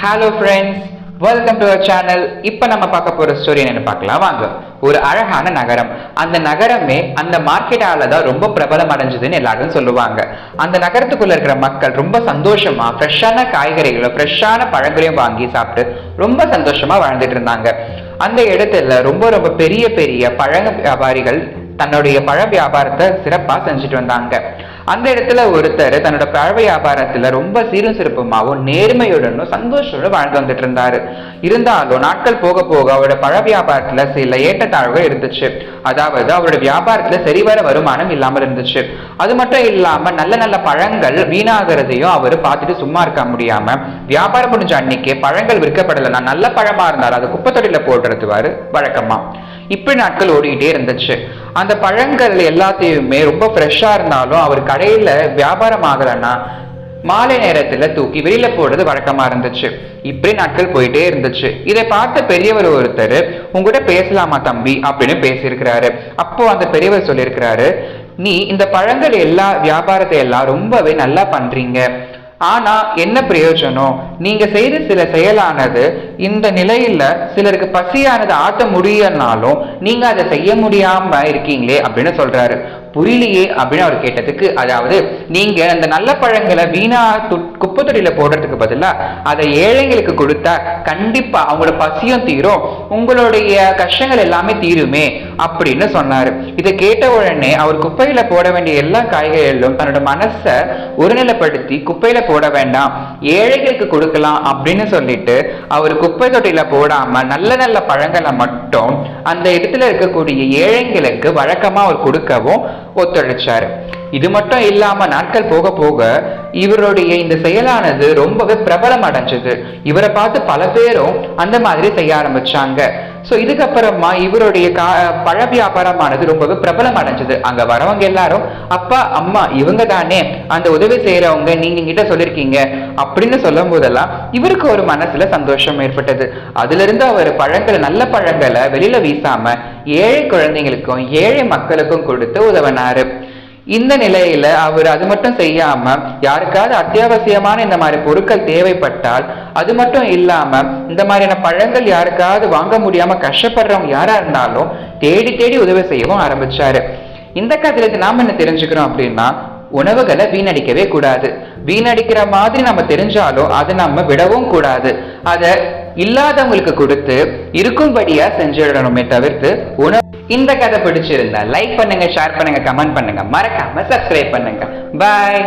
Hello friends welcome to our channel இப்போ நம்ம பார்க்க போகிற ஸ்டோரி என்னென்னு பார்க்கலாம். வாங்க ஒரு அழகான நகரம். அந்த நகரமே அந்த மார்க்கெட்டால தான் ரொம்ப பிரபலம் அடைஞ்சதுன்னு எல்லாரும் சொல்லுவாங்க. அந்த நகரத்துக்குள்ள இருக்கிற மக்கள் ரொம்ப சந்தோஷமா ஃப்ரெஷ்ஷான காய்கறிகளும் ஃப்ரெஷ்ஷான பழங்களையும் வாங்கி சாப்பிட்டு ரொம்ப சந்தோஷமா வாழ்ந்துட்டு இருந்தாங்க. அந்த இடத்துல ரொம்ப ரொம்ப பெரிய பெரிய பழங்க வியாபாரிகள் தன்னுடைய பழ வியாபாரத்தை சிறப்பாக செஞ்சுட்டு வந்தாங்க. அந்த இடத்துல ஒருத்தர் தன்னோட பழ வியாபாரத்துல ரொம்ப சீரும் சிறப்புமாவும் நேர்மையுடனும் சந்தோஷத்தோட வாழ்ந்து வந்துட்டு இருந்தாரு. இருந்தாலும் நாட்கள் போக போக அவரோட பழ வியாபாரத்துல சில ஏற்றத்தாழ்வுகள் இருந்துச்சு. அதாவது அவரோட வியாபாரத்துல சரிவர வருமானம் இல்லாமல் இருந்துச்சு. அது மட்டும் இல்லாம நல்ல நல்ல பழங்கள் வீணாகிறதையும் அவர் பார்த்துட்டு சும்மா இருக்க முடியாம வியாபாரம் முடிஞ்ச அன்னைக்கே பழங்கள் விற்கப்படலைன்னா நல்ல பழமா இருந்தாலும் அது குப்பை தொட்டில போடுறது வழக்கமா. இப்படி நாட்கள் ஓடிக்கிட்டே இருந்துச்சு. அந்த பழங்கள் எல்லாத்தையுமே ரொம்ப ஃப்ரெஷ்ஷாக இருந்தாலும் அவர் கடையில் வியாபாரம் ஆகலைன்னா மாலை நேரத்தில் தூக்கி வெளியில் போடுறது வழக்கமாக இருந்துச்சு. இப்படி நாட்கள் போயிட்டே இருந்துச்சு. இதை பார்த்த பெரியவர் ஒருத்தர் உங்ககிட்ட பேசலாமா தம்பி? அப்படின்னு பேசியிருக்கிறாரு. அப்போ அந்த பெரியவர் சொல்லியிருக்கிறாரு நீ இந்த பழங்கள் எல்லா வியாபாரத்தை எல்லாம் ரொம்பவே நல்லா பண்றீங்க. ஆனா என்ன பிரயோஜனம்? நீங்க செய்த சில செயலானது இந்த நிலையில சிலருக்கு பசியானது ஆட்ட முடியனாலும் நீங்க அதை செய்ய முடியாம இருக்கீங்களே அப்படின்னு சொல்றாரு. புரியலையே அப்படின்னு அவர் கேட்டதுக்கு அதாவது நீங்க அந்த நல்ல பழங்களை வீணா குப்பை தொட்டியில போடுறதுக்கு பதிலா அதை ஏழைங்களுக்கு கொடுத்தா கண்டிப்பா அவங்களோட பசியும் தீரும் உங்களுடைய கஷ்டங்கள் எல்லாமே தீருமே அப்படின்னு சொன்னாரு. இதை கேட்ட உடனே அவர் குப்பையில போட வேண்டிய எல்லா காய்கறிகளும் தன்னோட மனசை ஒருநிலைப்படுத்தி குப்பையில போட வேண்டாம். ஏழைகளுக்கு கொடுக்கலாம் அப்படின்னு சொல்லிட்டு அவர் குப்பை தொட்டியில போடாம நல்ல நல்ல பழங்களை மட்டும் அந்த இடத்துல இருக்கக்கூடிய ஏழைங்களுக்கு வழக்கமா அவர் கொடுக்கவும் ஒத்துழைச்சாரு. இது மட்டும் இல்லாம நாட்கள் போக போக இவருடைய இந்த செயலானது ரொம்பவே பிரபலம் அடைஞ்சது இவரை பார்த்து பல பேரும் அந்த மாதிரி செய்ய ஆரம்பிச்சாங்க. ஸோ இதுக்கப்புறமா இவருடைய கா பழ வியாபாரமானது ரொம்பவே பிரபலம் அடைஞ்சது அங்க வரவங்க எல்லாரும் அப்பா அம்மா இவங்க தானே அந்த உதவி செய்யறவங்க நீங்க கிட்ட சொல்லிருக்கீங்க அப்படின்னு சொல்லும் போதெல்லாம் இவருக்கு ஒரு மனசுல சந்தோஷம் ஏற்பட்டது. அதுல இருந்து அவர் பழங்களை நல்ல பழங்களை வெளியில வீசாம ஏழை குழந்தைங்களுக்கும் ஏழை மக்களுக்கும் கொடுத்து உதவினாரு. இந்த நிலையில அவர் அது மட்டும் செய்யாம யாருக்காவது அத்தியாவசியமான இந்த மாதிரி பொருட்கள் தேவைப்பட்டால் அது மட்டும் இல்லாம இந்த மாதிரியான பழங்கள் யாருக்காவது வாங்க முடியாம கஷ்டப்படுறவங்க யாரா இருந்தாலும் தேடி தேடி உதவி செய்யவும் ஆரம்பிச்சாரு. இந்த கதையில இருந்து நாம என்ன தெரிஞ்சுக்கிறோம் அப்படின்னா உணவுகளை வீணடிக்கவே கூடாது. வீணடிக்கிற மாதிரி நம்ம தெரிஞ்சாலும் அதை நம்ம விடவும் கூடாது. அதை இல்லாதவங்களுக்கு கொடுத்து இருக்கும்படியா செஞ்சிடணுமே தவிர்த்து உணவு இந்த கதை பிடிச்சிருந்தா லைக் பண்ணுங்க ஷேர் பண்ணுங்க கமெண்ட் பண்ணுங்க. மறக்காம சப்ஸ்கிரைப் பண்ணுங்க. பாய்